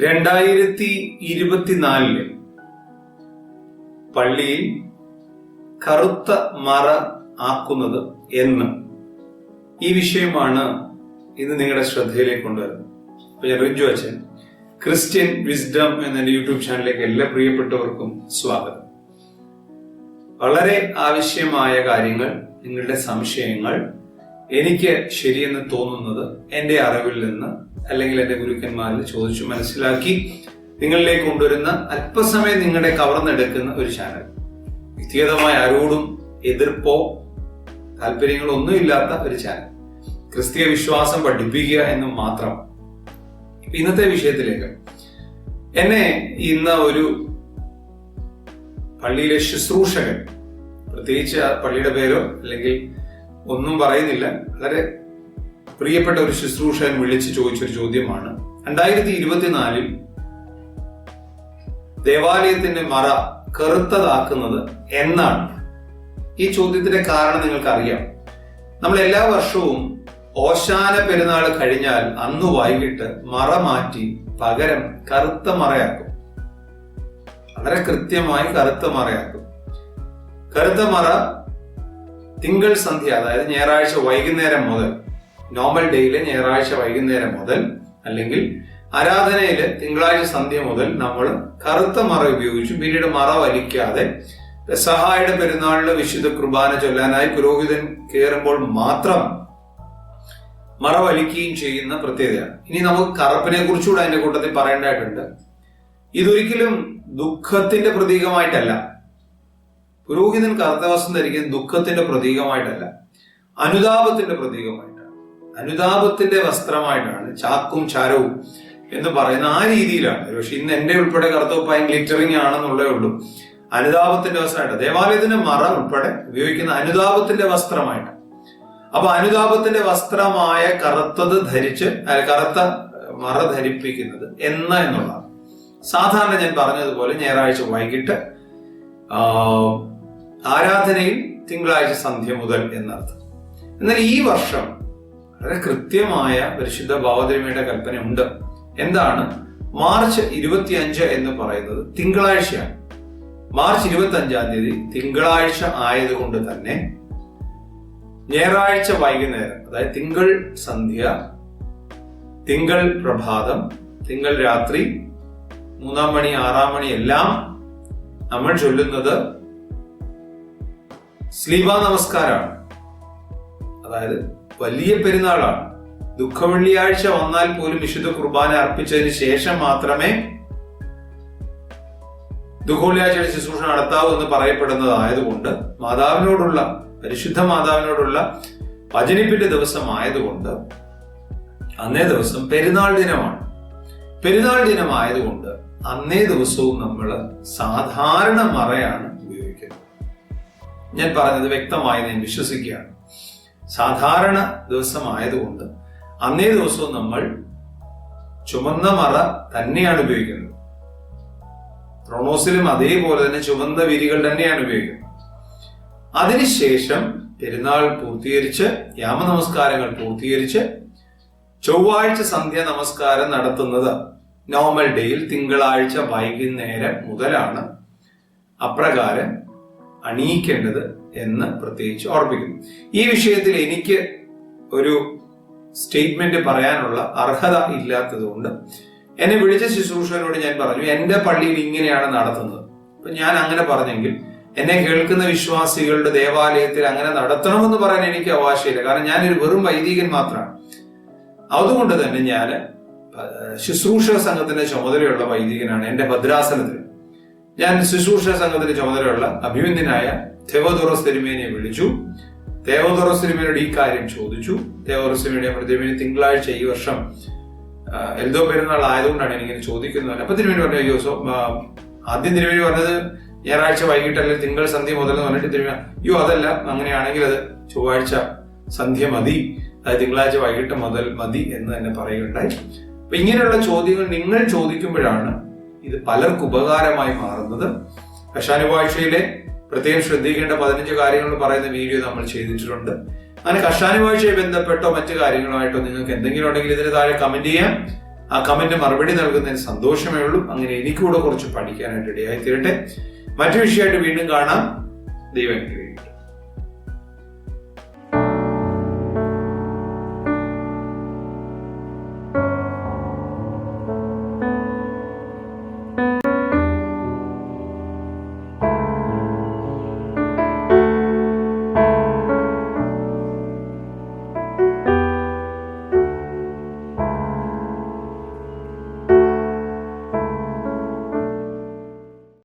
രണ്ടായിരത്തി ഇരുപത്തിനാലിൽ പള്ളിയിൽ കറുത്ത മറ ആക്കുന്നത് എന്ന് ഈ വിഷയമാണ് ഇന്ന് നിങ്ങളുടെ ശ്രദ്ധയിലേക്ക് കൊണ്ടുവരുന്നത്. അപ്പൊ ഞാൻ റിജു അച്ഛൻ ക്രിസ്ത്യൻ വിസ്ഡം എന്ന എന്റെ യൂട്യൂബ് ചാനലിലേക്ക് എല്ലാ പ്രിയപ്പെട്ടവർക്കും സ്വാഗതം. വളരെ ആവശ്യമായ കാര്യങ്ങൾ നിങ്ങളുടെ സംശയങ്ങൾ എനിക്ക് ശരിയെന്ന് തോന്നുന്നത് എന്റെ അറിവിൽ നിന്ന് അല്ലെങ്കിൽ എന്റെ ഗുരുക്കന്മാരിൽ ചോദിച്ചു മനസ്സിലാക്കി നിങ്ങളിലേക്ക് കൊണ്ടുവരുന്ന അല്പസമയം നിങ്ങളുടെ കവർന്നെടുക്കുന്ന ഒരു ചാനൽ. വ്യക്തിഗതമായ ആരോടും എതിർപ്പോ താല്പര്യങ്ങളോ ഒന്നുമില്ലാത്ത ഒരു ചാനൽ. ക്രിസ്തീയ വിശ്വാസം പഠിപ്പിക്കുക എന്ന് മാത്രം. ഇന്നത്തെ വിഷയത്തിലേക്ക്. എന്നെ ഇന്ന് ഒരു പള്ളിയിലെ ശുശ്രൂഷകൻ പ്രത്യേകിച്ച് ആ പള്ളിയുടെ പേരോ അല്ലെങ്കിൽ ഒന്നും പറയുന്നില്ല വളരെ പ്രിയപ്പെട്ട ഒരു ശുശ്രൂഷൻ വിളിച്ച് ചോദിച്ചൊരു ചോദ്യമാണ്. രണ്ടായിരത്തി ഇരുപത്തിനാലിൽ ദേവാലയത്തിന്റെ മറ കറുത്തതാക്കുന്നത് എന്നാണ്. ഈ ചോദ്യത്തിന്റെ കാരണം നിങ്ങൾക്കറിയാം. നമ്മൾ എല്ലാ വർഷവും ഓശാന പെരുന്നാൾ കഴിഞ്ഞാൽ അന്ന് വൈകിട്ട് മറ മാറ്റി പകരം കറുത്ത മറയാക്കും. വളരെ കൃത്യമായി കറുത്ത മറയാക്കും. കറുത്ത മറ തിങ്കൾ സന്ധ്യ അതായത് ഞായറാഴ്ച വൈകുന്നേരം മുതൽ നോർമൽ ഡേയിലെ ഞായറാഴ്ച വൈകുന്നേരം മുതൽ അല്ലെങ്കിൽ ആരാധനയിൽ തിങ്കളാഴ്ച സന്ധ്യ മുതൽ നമ്മൾ കറുത്ത മറ ഉപയോഗിച്ചു പിന്നീട് മറ വലിക്കാതെ സഹായുടെ പെരുന്നാളിലെ വിശുദ്ധ കുർബാന ചൊല്ലാനായി പുരോഹിതൻ കയറുമ്പോൾ മാത്രം മറ വലിക്കുകയും ചെയ്യുന്ന പ്രത്യേകതയാണ്. ഇനി നമുക്ക് കറുപ്പിനെ കുറിച്ചുകൂടെ അതിന്റെ കൂട്ടത്തിൽ പറയേണ്ടതായിട്ടുണ്ട്. ഇതൊരിക്കലും ദുഃഖത്തിന്റെ പ്രതീകമായിട്ടല്ല. പുരോഹിതൻ കറുത്ത വസ്ത്രം ധരിക്കുന്നത് ദുഃഖത്തിന്റെ പ്രതീകമായിട്ടല്ല. അനുതാപത്തിന്റെ പ്രതീകമായിട്ടാണ്. അനുതാപത്തിന്റെ വസ്ത്രമായിട്ടാണ് ചാക്കും ചാരവും എന്ന് പറയുന്ന ആ രീതിയിലാണ്. പക്ഷെ ഇന്ന് എന്റെ ഉൾപ്പെടെ കറുത്തപ്പായും ഗ്ലിറ്ററിങ് ആണെന്നുള്ളേ ഉള്ളൂ. അനുതാപത്തിന്റെ വസ്ത്രമായിട്ട് ദേവാലയത്തിന്റെ മറ ഉൾപ്പെടെ ഉപയോഗിക്കുന്ന അനുതാപത്തിന്റെ വസ്ത്രമായിട്ട് അപ്പൊ അനുതാപത്തിന്റെ വസ്ത്രമായ കറുത്തത് ധരിച്ച് കറുത്ത മറ ധരിപ്പിക്കുന്നത് എന്ന എന്നുള്ളതാണ്. സാധാരണ ഞാൻ പറഞ്ഞതുപോലെ ഞായറാഴ്ച വൈകിട്ട് ആരാധനയിൽ തിങ്കളാഴ്ച സന്ധ്യ മുതൽ എന്നർത്ഥം. എന്നാൽ ഈ വർഷം വളരെ കൃത്യമായ പരിശുദ്ധ ഭാവതിരമയുടെ കൽപ്പന ഉണ്ട് എന്താണ്? മാർച്ച് ഇരുപത്തിയഞ്ച് എന്ന് പറയുന്നത് തിങ്കളാഴ്ചയാണ്. മാർച്ച് ഇരുപത്തി അഞ്ചാം തീയതി തിങ്കളാഴ്ച ആയതുകൊണ്ട് തന്നെ ഞായറാഴ്ച വൈകുന്നേരം അതായത് തിങ്കൾ സന്ധ്യ തിങ്കൾ പ്രഭാതം തിങ്കൾ രാത്രി മൂന്നാം മണി ആറാം മണി എല്ലാം നമ്മൾ ചൊല്ലുന്നത് സ്ലീബ നമസ്കാരമാണ്. അതായത് വലിയ പെരുന്നാളാണ്. ദുഃഖവെള്ളിയാഴ്ച വന്നാൽ പോലും വിശുദ്ധ കുർബാന അർപ്പിച്ചതിന് ശേഷം മാത്രമേ ദുഃഖവെള്ളിയാഴ്ചയുടെ ശുശ്രൂഷ നടത്താവൂ എന്ന് പറയപ്പെടുന്നതായതുകൊണ്ട് മാതാവിനോടുള്ള പരിശുദ്ധ മാതാവിനോടുള്ള വചനിപ്പിന്റെ ദിവസമായതുകൊണ്ട് അന്നേ ദിവസം പെരുന്നാൾ ദിനമാണ്. പെരുന്നാൾ ദിനമായതുകൊണ്ട് അന്നേ ദിവസവും നമ്മൾ സാധാരണ മറയാണ് ഉപയോഗിക്കുന്നത്. ഞാൻ പറഞ്ഞത് വ്യക്തമായി ഞാൻ വിശ്വസിക്കുകയാണ്. സാധാരണ ദിവസമായതുകൊണ്ട് അന്നേ ദിവസവും നമ്മൾ ചുമന്ന മറ തന്നെയാണ് ഉപയോഗിക്കുന്നത്. ക്രോണോസിലും അതേപോലെ തന്നെ ചുമന്ന വിരികൾ തന്നെയാണ് ഉപയോഗിക്കുന്നത്. അതിനുശേഷം പെരുന്നാൾ പൂർത്തീകരിച്ച് യാമനമസ്കാരങ്ങൾ പൂർത്തീകരിച്ച് ചൊവ്വാഴ്ച സന്ധ്യ നമസ്കാരം നടത്തുന്നത് നോർമൽ ഡേയിൽ തിങ്കളാഴ്ച വൈകുന്നേരം മുതലാണ്. അപ്രകാരം അണിയിക്കേണ്ടത് എന്ന് പ്രത്യേകിച്ച് ഓർപ്പിക്കുന്നു ഈ വിഷയത്തിൽ എനിക്ക് ഒരു സ്റ്റേറ്റ്മെന്റ് പറയാനുള്ള അർഹത ഇല്ലാത്തതുകൊണ്ട് എന്നെ വിളിച്ച ശുശ്രൂഷകനോട് ഞാൻ പറഞ്ഞു എന്റെ പള്ളിയിൽ ഇങ്ങനെയാണ് നടത്തുന്നത്. അപ്പൊ ഞാൻ അങ്ങനെ പറഞ്ഞെങ്കിൽ എന്നെ കേൾക്കുന്ന വിശ്വാസികളുടെ ദേവാലയത്തിൽ അങ്ങനെ നടത്തണമെന്ന് പറയാൻ എനിക്ക് അവകാശമില്ല. കാരണം ഞാനൊരു വെറും വൈദികൻ മാത്രമാണ് അതുകൊണ്ട് തന്നെ ഞാൻ ശുശ്രൂഷ സംഘത്തിന്റെ ചുമതലയുള്ള വൈദികനാണ് എന്റെ ഭദ്രാസനത്തിൽ. ഞാൻ ശുശ്രൂഷ സംഘത്തിന്റെ ചുമതലയുള്ള അഭിമന്യനായ തെവോദോറസ് സിനിമേനെ വിളിച്ചു. തേവോദോറസ് തിരുമേനിയോട് ഈ കാര്യം ചോദിച്ചു. തേവോദോറസ് സിനിമയുടെ പ്രതിമേനി തിങ്കളാഴ്ച ഈ വർഷം എന്തോ പെരുന്നാൾ ആയതുകൊണ്ടാണ് എനിക്കിങ്ങനെ ചോദിക്കുന്നത്. അപ്പൊ തിരുമേനി പറഞ്ഞു അയ്യോ ആദ്യം തിരുമേനി പറഞ്ഞത് ഞായറാഴ്ച വൈകിട്ട് അല്ലെങ്കിൽ തിങ്കൾ സന്ധ്യ മുതൽ എന്ന് പറഞ്ഞിട്ട് തിരുമേനി അയ്യോ അതല്ല അങ്ങനെയാണെങ്കിൽ അത് ചൊവ്വാഴ്ച സന്ധ്യ മതി അതായത് തിങ്കളാഴ്ച വൈകിട്ട് മുതൽ മതി എന്ന് തന്നെ പറയുകയുണ്ടായി. അപ്പൊ ഇങ്ങനെയുള്ള ചോദ്യങ്ങൾ നിങ്ങൾ ചോദിക്കുമ്പോഴാണ് ഇത് പലർക്കും ഉപകാരമായി മാറുന്നത്. കഷാനുഭാഷയിലെ പ്രത്യേകം ശ്രദ്ധിക്കേണ്ട പതിനഞ്ച് കാര്യങ്ങൾ പറയുന്ന വീഡിയോ നമ്മൾ ചെയ്തിട്ടുണ്ട്. അങ്ങനെ കഷാനുഭാഷയെ ബന്ധപ്പെട്ടോ മറ്റു കാര്യങ്ങളുമായിട്ടോ നിങ്ങൾക്ക് എന്തെങ്കിലും ഉണ്ടെങ്കിൽ ഇതിന് താഴെ കമന്റ് ചെയ്യാം. ആ കമന്റ് മറുപടി നൽകുന്നതിന് സന്തോഷമേ ഉള്ളൂ. അങ്ങനെ എനിക്കൂടെ കുറച്ച് പഠിക്കാനായിട്ട് ഇടയായി തീരട്ടെ മറ്റു വിഷയമായിട്ട് വീണ്ടും കാണാം. ദൈവം